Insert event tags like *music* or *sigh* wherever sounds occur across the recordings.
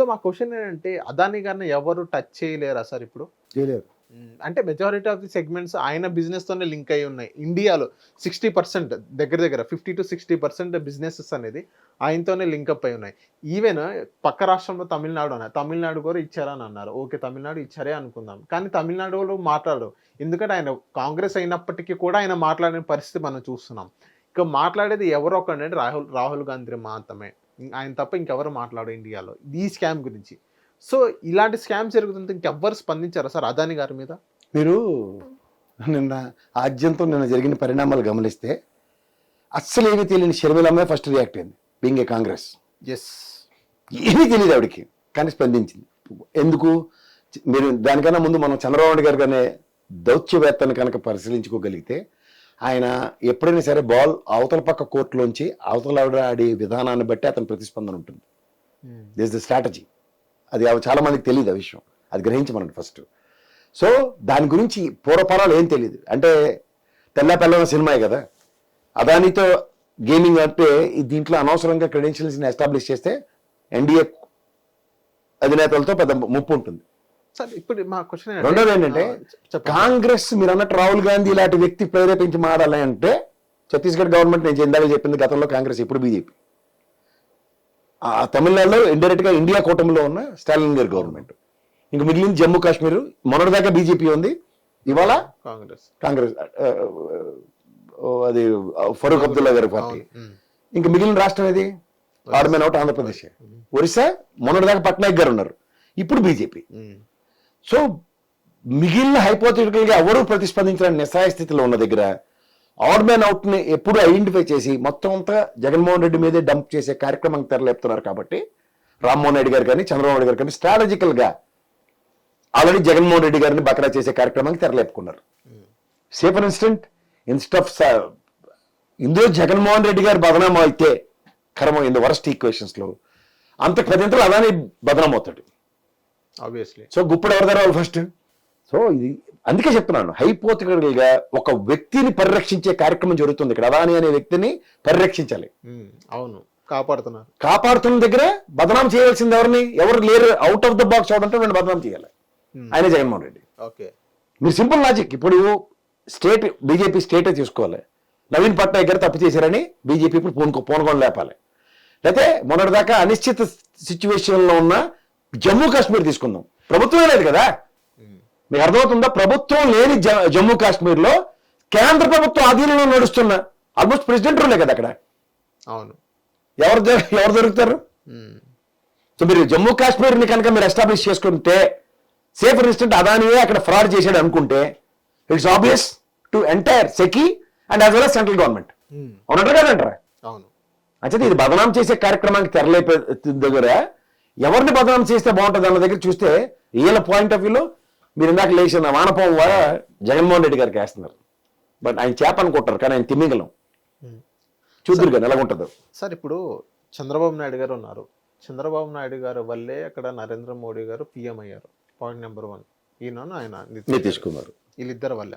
So మా question ఏంటంటే అదాని గారిని ఎవరు టచ్ చేయలేరా సార్ ఇప్పుడు? చేయలేరు. అంటే మెజారిటీ ఆఫ్ ది సెగ్మెంట్స్ ఆయన బిజినెస్ తోనే లింక్ అయి ఉన్నాయి. ఇండియాలో సిక్స్టీ పర్సెంట్ దగ్గర దగ్గర fifty to sixty percent businesses అనేది ఆయనతోనే లింక్ అప్ అయి ఉన్నాయి. ఈవెన్ పక్క రాష్ట్రంలో తమిళనాడు అన్నారు. తమిళనాడు కూడా ఇచ్చారని అన్నారు. ఓకే తమిళనాడు ఇచ్చారే అనుకుందాం. కానీ తమిళనాడు వాళ్ళు మాట్లాడరు. ఎందుకంటే ఆయన కాంగ్రెస్ అయినప్పటికీ కూడా ఆయన మాట్లాడిన పరిస్థితి మనం చూస్తున్నాం. ఇక మాట్లాడేది ఎవరో ఒకటి రాహుల్ రాహుల్ గాంధీ మాత్రమే. ఆయన తప్ప ఇంకెవరు మాట్లాడు ఇండియాలో ఈ స్కామ్ గురించి. సో ఇలాంటి స్కామ్ జరుగుతుంటే ఇంకెవ్వరు స్పందించారా సార్ అదాని గారి మీద? మీరు నిన్న ఆద్యంతో నిన్న జరిగిన పరిణామాలు గమనిస్తే అస్సలు ఏమీ తెలియని షర్మిలమ్మే ఫస్ట్ రియాక్ట్ అయింది బీయింగ్ ఏ కాంగ్రెస్ ఎస్ ఏమీ తెలియదు ఆవిడకి కానీ స్పందించింది. ఎందుకు? మీరు దానికన్నా ముందు మనం చంద్రబాబు నాయుడు గారు కానీ దౌత్యవేత్తను కనుక పరిశీలించుకోగలిగితే ఆయన ఎప్పుడైనా సరే బాల్ అవతల పక్క కోర్టులోంచి అవతల ఆడే విధానాన్ని బట్టి అతని ప్రతిస్పందన ఉంటుంది. దిస్ ద స్ట్రాటజీ అది అవి చాలా మందికి తెలియదు ఆ విషయం. అది గ్రహించమనండి ఫస్ట్ సో దాని గురించి పూర్వపరాలు ఏం తెలియదు. అంటే తెల్ల పిల్లల సినిమాయే కదా. అదానితో గేమింగ్ అంటే దీంట్లో అనవసరంగా క్రెడెన్షియల్స్ని ఎస్టాబ్లిష్ చేస్తే ఎన్డీఏ అధినేతలతో పెద్ద ముప్పు ఉంటుంది. సార్ ఇప్పుడు మా క్వశ్చన్ రెండోది ఏంటంటే కాంగ్రెస్ మీరు అన్నట్టు రాహుల్ గాంధీ ఇలాంటి వ్యక్తి ప్రేరేపించి మాడాలి అంటే ఛత్తీస్గఢ్ గవర్నమెంట్ నేను ఇందాక చెప్పింది గతంలో కాంగ్రెస్ ఇప్పుడు బీజేపీ. ఆ తమిళనాడులో ఇండైరెక్ట్గా ఇండియా కూటమిలో ఉన్న స్టాలిన్ గారి గవర్నమెంట్. ఇంక మిగిలిన జమ్మూ కాశ్మీర్ మొన్నటిదాకా బీజేపీ ఉంది. ఇవాళ కాంగ్రెస్. కాంగ్రెస్ అది ఫరూక్ అబ్దుల్లా గారి పార్టీ. ఇంక మిగిలిన రాష్ట్రం ఏది? ఆడమైన ఒకటి ఆంధ్రప్రదేశ్. ఒరిస్సా మొన్నటిదాకా పట్నాయక్ గారు ఉన్నారు. ఇప్పుడు బీజేపీ. సో మిగిలిన hypothetical ఎవరూ ప్రతిస్పందించిన ప్రతిస్పందించడానికి నిస్సాయ స్థితిలో ఉన్న దగ్గర ఆడ్ మ్యాన్ అవుట్ని ఎప్పుడు ఐడెంటిఫై చేసి మొత్తం అంతా జగన్మోహన్ రెడ్డి మీదే డంప్ చేసే కార్యక్రమం తెరలేపుతున్నారు కాబట్టి రామ్మోహన్ రెడ్డి గారు కానీ చంద్రబాబు నాయుడు గారు కానీ స్ట్రాటజికల్గా ఆల్రెడీ జగన్మోహన్ రెడ్డి గారిని బకరా చేసే కార్యక్రమానికి తెరలేపుకున్నారు. Say for instance. Instead of ఇందులో జగన్మోహన్ రెడ్డి గారు బదనామా అయితే కర్మ ఇన్ ద వరస్ట్ ఈక్వేషన్స్లో. అంత పదింతలు అలానే బదనాం ఆబ్వియస్లీ సో గుప్పుడు ఎవరు తెరవాలి ఫస్ట్ సో ఇది అందుకే చెప్తున్నాను. hypothetical గా ఒక వ్యక్తిని పరిరక్షించే కార్యక్రమం జరుగుతుంది ఇక్కడ. అదాని అనే వ్యక్తిని పరిరక్షించాలి. అవును. కాపాడుతున్నారు. కాపాడుతున్న దగ్గర బదనాం చేయాల్సింది ఎవరిని? ఎవరు లేరు అవుట్ ఆఫ్ ద బాక్స్ అవడంతో వీళ్ళు బదనాం చేయాలి. ఆయన జగన్మోహన్ రెడ్డి. ఓకే. మీరు సింపుల్ లాజిక్. ఇప్పుడు స్టేట్ బీజేపీ స్టేటే తీసుకోవాలి. నవీన్ పట్నాయక్ గారు తప్పు చేశారని బీజేపీ ఇప్పుడు పూనుకో పూనుకొని లేపాలి. లేకపోతే మొన్నటిదాకా అనిశ్చిత సిచ్యువేషన్లో ఉన్న జమ్మూ కాశ్మీర్ తీసుకుందాం. ప్రభుత్వమే లేదు కదా? మీకు అర్థమవుతుందా? ప్రభుత్వం లేని జమ్మూ కాశ్మీర్లో కేంద్ర ప్రభుత్వం ఆధీనంలో నడుస్తున్న ఆల్మోస్ట్ ప్రెసిడెంట్ రూలే కదా అక్కడ? అవును. ఎవరు ఎవరు దొరుకుతారు. సో మీరు జమ్మూ కాశ్మీర్ని కనుక మీరు ఎస్టాబ్లిష్ చేసుకుంటే సేఫ్ ఫర్ ఇన్స్టెంట్ అదానియే అక్కడ ఫ్రాడ్ చేశాడు అనుకుంటే it's obvious to entire SECI and as well as central government. అవునంటారు కదంటారా? అవును. అంటే ఇది బదనాం చేసే కార్యక్రమానికి తెరలేపే దగ్గర ఎవరిని బదనాం చేస్తే బాగుంటుంది అన్న దగ్గర చూస్తే వీళ్ళ పాయింట్ ఆఫ్ వ్యూలో మీరు ఇందాక లేచిన వానపం వల్ల జగన్మోహన్ రెడ్డి గారికి వేస్తున్నారు. బట్ ఆయన చేప అనుకుంటారు కానీ ఆయన తిమ్మిగలం మ్మ్. చూద్దరు కానీ ఎలాగుంటుందో. సార్ ఇప్పుడు చంద్రబాబు నాయుడు గారు ఉన్నారు. చంద్రబాబు నాయుడు గారు వల్లే అక్కడ నరేంద్ర మోడీ గారు పిఎం అయ్యారు. పాయింట్ నెంబర్ వన్ ఈయన ఆయన నితీష్ నితీష్ కుమార్. వీళ్ళిద్దరి వల్ల.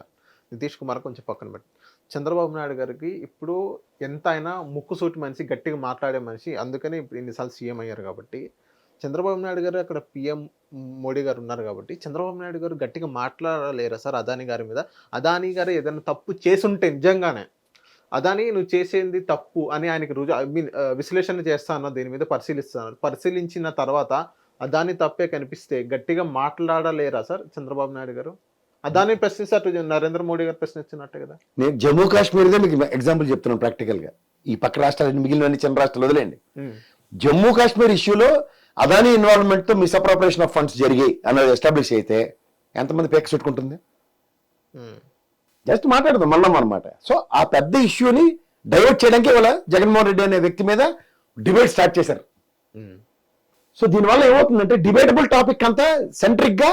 నితీష్ కుమార్ కొంచెం పక్కన పెట్టి. చంద్రబాబు నాయుడు గారికి ఇప్పుడు ఎంత అయినా ముక్కుసూటి మనిషి గట్టిగా మాట్లాడే మనిషి అందుకని ఇప్పుడు ఇన్నిసార్లు సీఎం అయ్యారు కాబట్టి చంద్రబాబు నాయుడు గారు అక్కడ పిఎం మోడీ గారు ఉన్నారు కాబట్టి చంద్రబాబు నాయుడు గారు గట్టిగా మాట్లాడలేరా సార్ అదాని గారి మీద? అదాని గారు ఏదైనా తప్పు చేసుంటే నిజంగానే. అదాని నువ్వు చేసేది తప్పు అని ఆయనకి రుజు ఐ మీన్ విశ్లేషణ చేస్తాను దీని మీద పరిశీలిస్తాను పరిశీలించిన తర్వాత అదాని తప్పే కనిపిస్తే గట్టిగా మాట్లాడలేరా సార్ చంద్రబాబు నాయుడు గారు? అదాని ప్రశ్నిస్తారు నరేంద్ర మోడీ గారు ప్రశ్నించినట్టే కదా. నేను జమ్మూ కాశ్మీర్దే మీకు ఎగ్జాంపుల్ చెప్తున్నాను ప్రాక్టికల్గా ఈ పక్క రాష్ట్రాలు మిగిలిన చిన్న రాష్ట్రాలు వదిలేండి జమ్మూ కాశ్మీర్ ఇష్యూలో అదానీ ఇన్వాల్వ్మెంట్తో మిస్అప్రాపరేషన్ ఆఫ్ ఫండ్స్ జరిగాయి అన్నది ఎస్టాబ్లిష్ అయితే ఎంతమంది పేక చుట్టుకుంటుంది? జస్ట్ మాట్లాడదాం మళ్ళం అనమాట సో ఆ పెద్ద ఇష్యూని డైవర్ట్ చేయడానికి వాళ్ళ జగన్మోహన్ రెడ్డి అనే వ్యక్తి మీద డిబేట్ స్టార్ట్ చేశారు. సో దీనివల్ల ఏమవుతుందంటే డిబేటబుల్ టాపిక్ అంతా సెంట్రిక్గా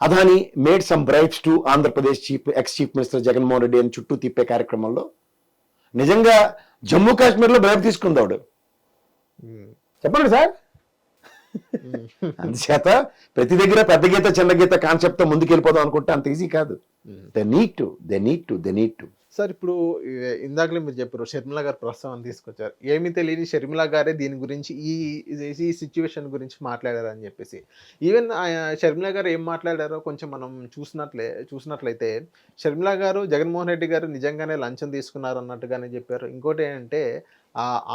Adani made some bribes to Andhra Pradesh chief ex chief minister Jaganmohan Reddy అని చుట్టూ తిప్పే కార్యక్రమంలో నిజంగా జమ్మూ కాశ్మీర్లో బ్రైబ్ తీసుకుందాడు చెప్పండి సార్. *laughs* అందుచేత ప్రతి దగ్గర పెద్ద గీత చిన్న గీత కాన్సెప్ట్తో ముందుకెళ్ళిపోదాం అనుకుంటే అంత ఈజీ కాదు. They need to they need to they need to sir ఇప్పుడు ఇందాకలే మీరు చెప్పారు షర్మిల గారు ప్రస్తావన తీసుకొచ్చారు. ఏమీ తెలియని షర్మిల గారే దీని గురించి ఈ ఈ- సిచ్యువేషన్ గురించి మాట్లాడారు అని చెప్పేసి ఈవెన్ షర్మిల గారు ఏం మాట్లాడారో కొంచెం మనం చూసినట్లే చూసినట్లయితే షర్మిల గారు జగన్మోహన్ రెడ్డి గారు నిజంగానే లంచం తీసుకున్నారు అన్నట్టుగానే చెప్పారు. ఇంకోటి ఏంటంటే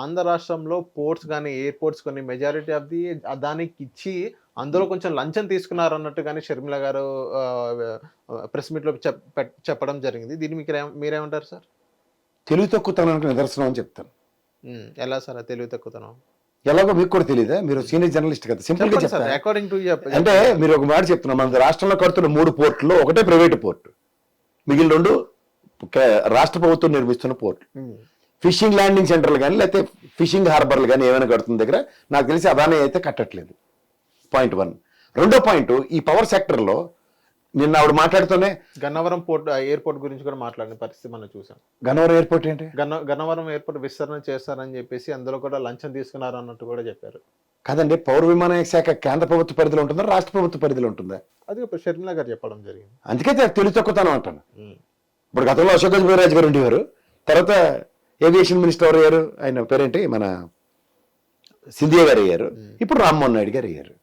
ఆంధ్ర రాష్ట్రంలో పోర్ట్స్ కానీ ఎయిర్పోర్ట్స్ కానీ మెజారిటీ ఆఫ్ ది దానికి ఇచ్చి అందులో కొంచెం లంచం తీసుకున్నారు అన్నట్టుగానే షర్మిల గారు ప్రెస్ మీట్లో చెప్పడం జరిగింది. దీన్ని మీకు మీరేమంటారు సార్? తెలివి తక్కువతనానికి నిదర్శనం అని చెప్తాను. ఎలా సార్ తెలివి తక్కువతనం? ఎలాగో మీకు కూడా తెలియదా మీరు సీనియర్ జర్నలిస్ట్ కదా. సింపుల్గా టు అంటే మీరు ఒక మాట చెప్తున్నా. మన రాష్ట్రంలో కడుతున్న మూడు పోర్టులు ఒకటే ప్రైవేట్ పోర్టు. మిగిలిన రెండు రాష్ట్ర ప్రభుత్వం నిర్మిస్తున్న పోర్టు. ఫిషింగ్ ల్యాండింగ్ సెంటర్లు కానీ లేకపోతే ఫిషింగ్ హార్బర్లు కానీ ఏమైనా కడుతున్న దగ్గర నాకు తెలిసి అదానే అయితే కట్టట్లేదు. Point one. రెండో పాయింట్ ఈ పవర్ సెక్టర్లో నిన్న ఆవిడ మాట్లాడుతూనే గన్నవరం పోర్ట్ ఎయిర్పోర్ట్ గురించి కూడా మాట్లాడిన పరిస్థితి మనం చూసాం. గన్నవరం ఎయిర్పోర్ట్ ఏంటి? గన్న గన్నవరం ఎయిర్పోర్ట్ విస్తరణ చేస్తారని చెప్పేసి అందులో కూడా లంచం తీసుకున్నారు అన్నట్టు కూడా చెప్పారు. కాదండి పౌర విమానయాన శాఖ కేంద్ర ప్రభుత్వ పరిధిలో ఉంటుందా రాష్ట్ర ప్రభుత్వ పరిధిలో ఉంటుందా? అది ఇప్పుడు షర్మిల గారు చెప్పడం జరిగింది. అందుకే తెలివి తక్కువతనం అంటాను. ఇప్పుడు గతంలో అశోక్ గజపతిరాజు గారు ఉండేవారు. తర్వాత ఏవియేషన్ మినిస్టర్ ఎవరు అయ్యారు? ఆయన పేరేంటి? మన సింధియా గారు అయ్యారు. ఇప్పుడు రామ్మోహన్ నాయుడు గారు అయ్యారు.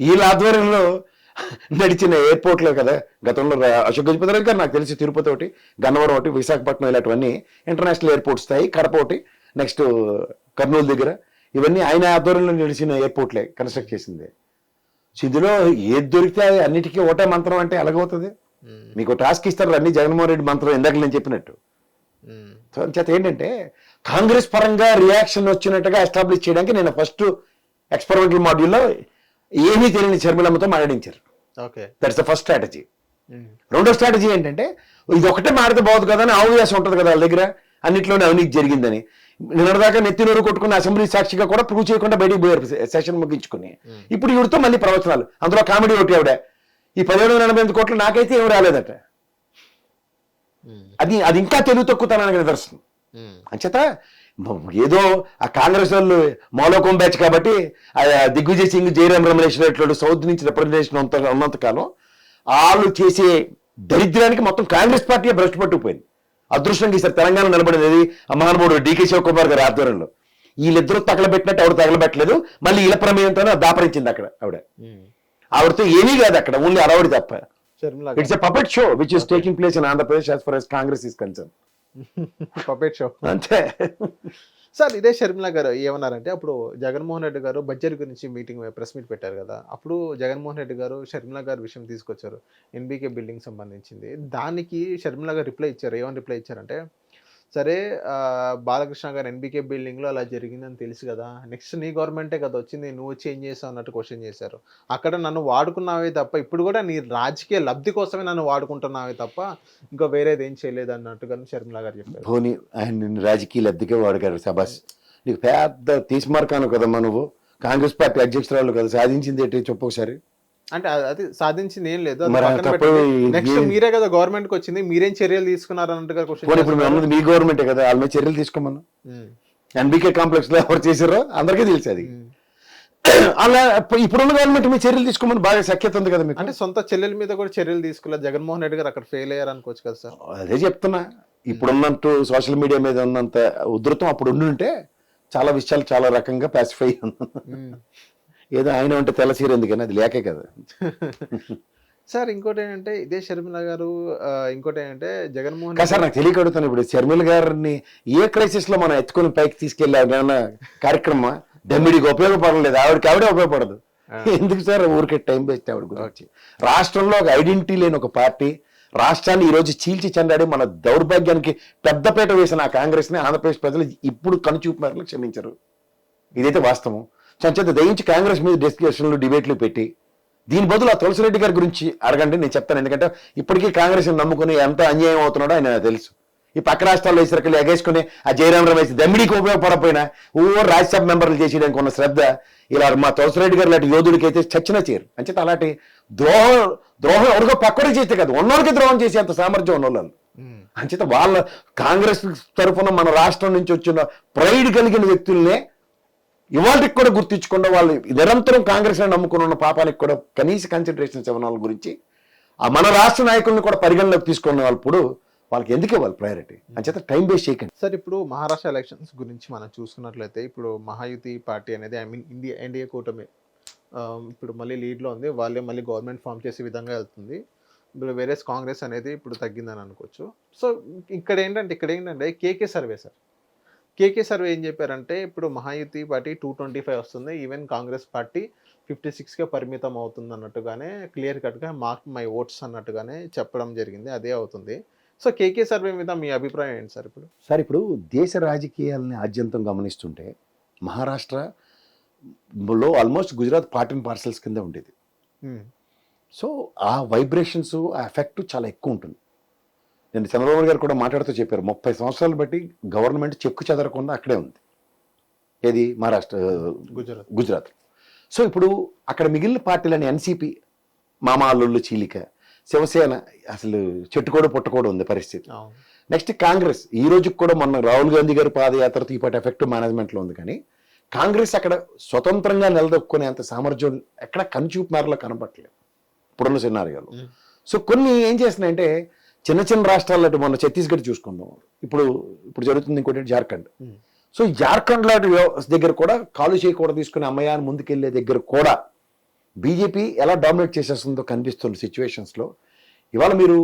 వీళ్ళ ఆధ్వర్యంలో నడిచిన ఎయిర్పోర్ట్లో కదా గతంలో అశోక్ గజపతిరాజు గారు నాకు తెలిసి తిరుపతి ఒకటి గన్నవరం ఒకటి విశాఖపట్నం ఇలాంటివన్నీ ఇంటర్నేషనల్ ఎయిర్పోర్ట్స్ స్థాయి కడప ఒకటి నెక్స్ట్ కర్నూలు దగ్గర. ఇవన్నీ ఆయన ఆధ్వర్యంలో నడిచిన ఎయిర్పోర్ట్లే కన్స్ట్రక్ట్ చేసింది. సో ఇందులో ఏది దొరికితే అది అన్నిటికీ ఒకటే మంత్రం అంటే ఎలాగవుతుంది? మీకు టాస్క్ ఇస్తారు అన్ని జగన్మోహన్ రెడ్డి మంత్రం ఇందాక నేను చెప్పినట్టు. సో చేత ఏంటంటే కాంగ్రెస్ పరంగా రియాక్షన్ వచ్చినట్టుగా ఎస్టాబ్లిష్ చేయడానికి నేను ఫస్ట్ ఎక్స్పెరిమెంటల్ మాడ్యూల్లో ఏమీ తెలియని షర్మిలమ్మతో మాట్లాడించారు. Okay. That's the first strategy రెండో స్ట్రాటజీ ఏంటంటే ఇది ఒకటే మాడితే బాగుంది కదా అని అవకాశం ఉంటుంది కదా వాళ్ళ దగ్గర అన్నింటిలోనే అవినీతి జరిగిందని. నిన్నటిదాకా నెత్తినూరు కొట్టుకున్న అసెంబ్లీ సాక్షిగా కూడా ప్రూవ్ చేయకుండా బయటికి పోయారు సెషన్ ముగించుకుని. ఇప్పుడు ఇవిడితో మళ్ళీ ప్రవచనాలు అందులో కామెడీ ఒకటి ఆవిడ. ఈ పదిహేడు వందల ఎనభై ఎనిమిది కోట్లు నాకైతే ఏం రాలేదట. అది అది ఇంకా తెలుగు తక్కువతనానికి నిదర్శనం. అంచేత ఏదో ఆ కాంగ్రెస్ వాళ్ళు మాలోకం బ్యాచ్ కాబట్టి ఆ దిగ్విజయ్ సింగ్ జయరాం రమణేష్ రెడ్డి సౌత్ నుంచి రిప్రజెంటేషన్ ఉన్నంత ఉన్నంత కాలం వాళ్ళు చేసే దరిద్రానికి మొత్తం కాంగ్రెస్ పార్టీ భ్రష్టు పట్టుకుపోయింది. అదృష్టంగా ఈసారి తెలంగాణ నిలబడేది ఆ మహానుభావుడు డీకే శివకుమార్ గారి ఆధ్వర్యంలో. వీళ్ళిద్దరూ తగలబెట్టినట్టు ఆవిడ తగలబెట్టలేదు మళ్ళీ ఇలా ప్రమేయంతోనే దాపరించింది అక్కడ ఆవిడ. ఆవిడతో ఏమీ కాదు అక్కడ ఓన్లీ అరవడి తప్ప. It's a puppet show which is taking place in Andhra Pradesh as far as Congress is concern puppet show అంతే. *laughs* సార్ ఇదే షర్మిల గారు ఏమన్నారంటే అప్పుడు జగన్మోహన్ రెడ్డి గారు బడ్జెట్ గురించి మీటింగ్ ప్రెస్ మీట్ పెట్టారు కదా అప్పుడు జగన్మోహన్ రెడ్డి గారు షర్మిల గారు విషయం తీసుకొచ్చారు ఎన్బీకే బిల్డింగ్ సంబంధించింది. దానికి షర్మిల గారు రిప్లై ఇచ్చారు ఏమని రిప్లై ఇచ్చారంటే సరే బాలకృష్ణ గారు ఎన్బీకే బిల్డింగ్లో అలా జరిగిందని తెలుసు కదా నెక్స్ట్ నీ గవర్నమెంటే కదా వచ్చింది నువ్వు చేంజ్ చేసావు అన్నట్టు క్వశ్చన్ చేశారు. అక్కడ నన్ను వాడుకున్నావే తప్ప ఇప్పుడు కూడా నీ రాజకీయ లబ్ధి కోసమే నన్ను వాడుకుంటున్నావే తప్ప ఇంకా వేరేది ఏం చేయలేదు అన్నట్టుగా షర్మిల గారు చెప్పారు. ధోని ఆయన రాజకీయ లబ్ధికే వాడగారు సభాష్ నీకు పెద్ద తీసుమార్కాను కదమ్మా నువ్వు. కాంగ్రెస్ పార్టీ అధ్యక్షురాలు కదా సాధించింది ఏంటి చెప్పు ఒకసారి. అంటే అది- సాధించింది ఏం లేదు. నెక్స్ట్ మీరే కదా గవర్నమెంట్కి వచ్చింది మీరేం చర్యలు తీసుకున్నారు అన్నట్టుగా క్వశ్చన్ ఇప్పుడు మీ గవర్నమెంటే కదా వాళ్ళ చర్యలు తీసుకోమను. ఎన్బికే కాంప్లెక్స్లో ఎవరు చేశారో అందరికీ తెలుసు అది. అలా ఇప్పు- ఇప్పుడున్న గవర్నమెంట్ మీద చర్యలు తీసుకోమని బాగా సఖ్యత ఉంది కదా మీకు? అంటే సొంత చెల్లెల మీద కూడా చర్యలు తీసుకోలేదు. జగన్మోహన్ రెడ్డి గారు అక్కడ ఫెయిల్ అయ్యారు అనుకోవచ్చు కదా సార్. అదే చెప్తున్నా. ఇప్పుడున్నట్టు సోషల్ మీడియా మీద ఉన్నంత ఉధృతం అప్పుడు ఉండి ఉంటే చాలా విషయాలు చాలా రకంగా పాసిఫై ఏదో ఆయన ఉంటే తెల్లసీర ఎందుకని? అది లేకే కదా. *laughs* సార్ ఇంకోటి ఏంటంటే ఇదే షర్మిల గారు ఇంకోటి ఏంటంటే జగన్మోహన్ సార్ నాకు తెలియక అడుగుతాను ఇప్పుడు. షర్మిల గారిని ఏ క్రైసిస్లో మనం ఎత్తుకొని పైకి తీసుకెళ్ళి కార్యక్రమం దమ్మిడికి ఉపయోగపడలేదు. ఆవిడకి ఆవిడే ఉపయోగపడదు. ఎందుకు సార్? ఊరికే టైం వేస్ట్ ఆవిడ గురించి. రాష్ట్రంలో ఒక ఐడెంటిటీ లేని ఒక పార్టీ రాష్ట్రాన్ని ఈ రోజు చీల్చి చెందాడి మన దౌర్భాగ్యానికి పెద్దపేట వేసిన ఆ కాంగ్రెస్ని ఆంధ్రప్రదేశ్ ప్రజలు ఇప్పుడు కనుచూపు మేరకు క్షమించరు. ఇదైతే వాస్తవం. సంచేత దయించి కాంగ్రెస్ మీద డిస్కషన్లు డిబేట్లు పెట్టి దీని బదులు ఆ తులసిరెడ్డి గారి గురించి అడగండి నేను చెప్తాను. ఎందుకంటే ఇప్పటికీ కాంగ్రెస్ నమ్ముకుని ఎంత అన్యాయం అవుతున్నాడో ఆయన నాకు తెలుసు. ఈ పక్క రాష్ట్రాల్లో వేసరికి ఎగేసుకుని ఆ జయరాం రమేష్ దమ్మిడికి ఉపయోగపడకపోయినా ఓ రాజ్యసభ మెంబర్లు చేసేయడానికి ఉన్న శ్రద్ధ ఇలా మా తులసిరెడ్డి గారు లాంటి యోధుడికి అయితే చచ్చినా చేయరు అంచేత అలాంటి ద్రోహం ద్రోహం ఎవరికో పక్కనే చేస్తే కాదు ఉన్నోళ్ళకి ద్రోహం చేసే అంత సామర్థ్యం ఉన్నోళ్ళు అంచేత వాళ్ళ కాంగ్రెస్ తరఫున మన రాష్ట్రం నుంచి వచ్చిన ప్రైడ్ కలిగిన వ్యక్తుల్నే ఇవాళకి కూడా గుర్తించకుండా వాళ్ళు నిరంతరం కాంగ్రెస్ నమ్ముకుని ఉన్న పాపానికి కూడా కనీస కన్సిడరేషన్ ఇవ్వని వాళ్ళ గురించి ఆ మన రాష్ట్ర నాయకుల్ని కూడా పరిగణలోకి తీసుకున్న వాళ్ళప్పుడు వాళ్ళకి ఎందుకు ఇవ్వాలి ప్రయారిటీ అంచేత టైం వేస్ట్ చేయకండి. సార్ ఇప్పుడు మహారాష్ట్ర ఎలక్షన్స్ గురించి మనం చూసుకున్నట్లయితే ఇప్పుడు మహాయుతి పార్టీ అనేది ఐ మీన్ ఇండియా ఎన్డీఏ కూటమి ఇప్పుడు మళ్ళీ లీడ్లో ఉంది. వాళ్ళే మళ్ళీ గవర్నమెంట్ ఫామ్ చేసే విధంగా వెళ్తుంది. ఇప్పుడు వేరే కాంగ్రెస్ అనేది ఇప్పుడు తగ్గిందని అనుకోవచ్చు. సో ఇక్కడ ఏంటంటే ఇక్కడ ఏంటంటే KK survey sir. KK survey ఏం చెప్పారంటే ఇప్పుడు Mahayuti party two twenty five వస్తుంది. ఈవెన్ కాంగ్రెస్ పార్టీ ఫిఫ్టీ సిక్స్కే పరిమితం అవుతుంది అన్నట్టుగానే క్లియర్ కట్గా మార్క్ మై ఓట్స్ అన్నట్టుగానే చెప్పడం జరిగింది. అదే అవుతుంది. సో కేకే సర్వే మీద మీ అభిప్రాయం ఏంటి సార్ ఇప్పుడు? సార్ ఇప్పుడు దేశ రాజకీయాలని ఆద్యంతం గమనిస్తుంటే మహారాష్ట్రలో ఆల్మోస్ట్ గుజరాత్ పార్టీన్ పార్సల్స్ కింద ఉండేది. సో ఆ వైబ్రేషన్స్ ఆ ఎఫెక్ట్ చాలా ఎక్కువ ఉంటుంది. నేను చంద్రబాబు గారు కూడా మాట్లాడుతూ చెప్పారు ముప్పై సంవత్సరాలు బట్టి గవర్నమెంట్ చెక్కు చెదరకుండా అక్కడే ఉంది. ఏది? మహారాష్ట్ర గుజరాత్. గుజరాత్. సో ఇప్పుడు అక్కడ మిగిలిన పార్టీలని ఎన్సీపీ మామాల్లుళ్ళు చీలిక శివసేన అసలు చెట్టుకోడు పుట్టకోడు ఉంది పరిస్థితి. నెక్స్ట్ కాంగ్రెస్ ఈ రోజుకి కూడా మొన్న రాహుల్ గాంధీ గారి పాదయాత్రతో ఈ పాటి ఎఫెక్టివ్ మేనేజ్మెంట్లో ఉంది కానీ కాంగ్రెస్ అక్కడ స్వతంత్రంగా నిలదొక్కునేంత సామర్థ్యం ఎక్కడ కనుచూపు మేరలో కనపట్లేదు ఇప్పుడున్న సినారియోలో. సో కొన్ని ఏం చేస్తున్నాయంటే చిన్న చిన్న రాష్ట్రాలు అంటే మొన్న ఛత్తీస్గఢ్ చూసుకుందాం. ఇప్పుడు ఇప్పుడు జరుగుతుంది ఇంకోటి జార్ఖండ్. సో జార్ఖండ్ లాంటి దగ్గర కూడా కాలు చేయకూడదు తీసుకుని అమ్మయాన్ని ముందుకెళ్ళే దగ్గర కూడా బీజేపీ ఎలా డామినేట్ చేసేస్తుందో కనిపిస్తున్న situations లో ఇవాళ మీరు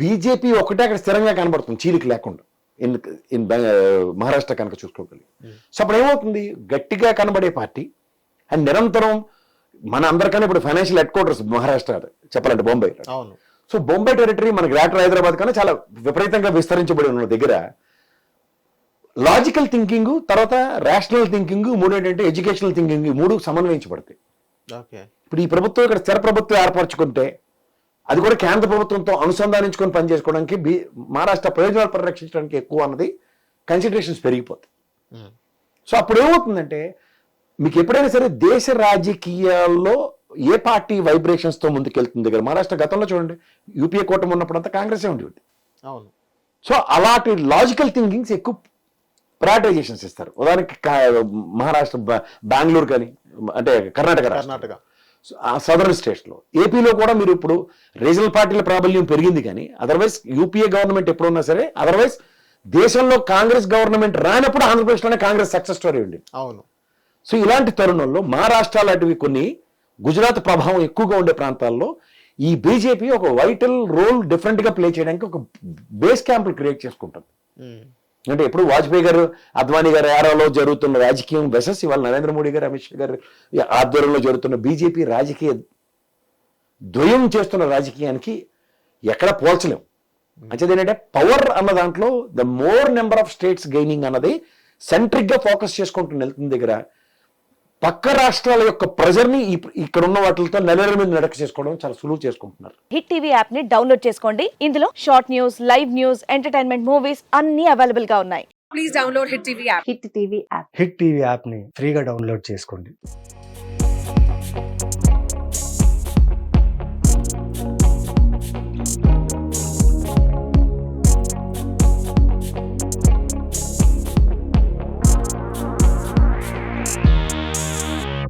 బీజేపీ ఒకటే అక్కడ స్థిరంగా కనబడుతుంది చీలిక లేకుండా. ఇన్ ఇన్ మహారాష్ట్ర కనుక చూసుకోగలిగి. సో అప్పుడు ఏమవుతుంది? గట్టిగా కనబడే పార్టీ అండ్ నిరంతరం మన అందరికన్నా ఇప్పుడు ఫైనాన్షియల్ హెడ్ క్వార్టర్స్ మహారాష్ట్ర చెప్పాలంటే బొంబాయి అవును. సో బొంబాయి టెరిటరీ మన గ్రేటర్ హైదరాబాద్ కన్నా చాలా విపరీతంగా విస్తరించబడి ఉన్న దగ్గర లాజికల్ థింకింగ్ తర్వాత రేషనల్ థింకింగ్ మూడు ఏంటంటే ఎడ్యుకేషనల్ థింకింగ్ మూడు సమన్వయించబడతాయి. ఇప్పుడు ఈ ప్రభుత్వం ఇక్కడ స్థిర ప్రభుత్వం ఏర్పరచుకుంటే అది కూడా కేంద్ర ప్రభుత్వంతో అనుసంధానించుకొని పనిచేసుకోవడానికి బీ మహారాష్ట్ర ప్రయోజనాలు పరిరక్షించడానికి ఎక్కువ అన్నది కన్సిడరేషన్స్ పెరిగిపోతాయి. సో అప్పుడు ఏమవుతుందంటే మీకు ఎప్పుడైనా సరే దేశ రాజకీయాల్లో ఏ పార్టీ వైబ్రేషన్స్తో ముందుకెళ్తుంది దగ్గర? మహారాష్ట్ర గతంలో చూడండి యూపీఏ కూటమి ఉన్నప్పుడు అంతా కాంగ్రెసే ఉండేది. అవును. సో అలాంటి లాజికల్ థింకింగ్స్ ఎక్కువ ప్రయారిటైజేషన్స్ ఇస్తారు ఉదాహరణకి మహారాష్ట్ర బెంగళూరు కానీ అంటే కర్ణాటక. కర్ణాటక. సదరన్ స్టేట్స్లో ఏపీలో కూడా మీరు ఇప్పుడు రీజనల్ పార్టీల ప్రాబల్యం పెరిగింది కానీ అదర్వైజ్ యూపీఏ గవర్నమెంట్ ఎప్పుడున్నా సరే అదర్వైజ్ దేశంలో కాంగ్రెస్ గవర్నమెంట్ రానప్పుడు ఆంధ్రప్రదేశ్లోనే కాంగ్రెస్ సక్సెస్ స్టోరీ ఉంది అవును. సో ఇలాంటి తరుణంలో మహారాష్ట్ర లాంటివి కొన్ని గుజరాత్ ప్రభావం ఎక్కువగా ఉండే ప్రాంతాల్లో ఈ బీజేపీ ఒక వైటల్ రోల్ డిఫరెంట్గా ప్లే చేయడానికి ఒక బేస్ క్యాంపులు క్రియేట్ చేసుకుంటుంది. అంటే ఎప్పుడు వాజ్పేయి గారు అద్వానీ గారు ఏరాలో జరుగుతున్న రాజకీయం వెసస్ ఇవాళ నరేంద్ర మోడీ గారు అమిత్ షా గారు ఆధ్వర్యంలో జరుగుతున్న బీజేపీ రాజకీయ ద్వయం చేస్తున్న రాజకీయానికి ఎక్కడ పోల్చలేం. అంటే ఏంటంటే పవర్ అన్న దాంట్లో the more number of states gaining అన్నది సెంట్రిక్గా ఫోకస్ చేసుకుంటూ వెళ్తుంది దగ్గర పక్క రాష్ట్రాల యొక్క ప్రెజర్ని ఇక్కడ ఉన్న వాటితో నెలల మీద నడక చేసుకోవడం చాలా సులువు చేసుకుంటున్నారు. హిట్ టీవీ యాప్ని డౌన్లోడ్ చేసుకోండి. ఇందులో short news live news entertainment movies అన్ని అవైలబుల్గా ఉన్నాయి. Please download Hit TV app. Hit TV app Hit TV యాప్ని ఫ్రీగా డౌన్లోడ్ చేసుకోండి.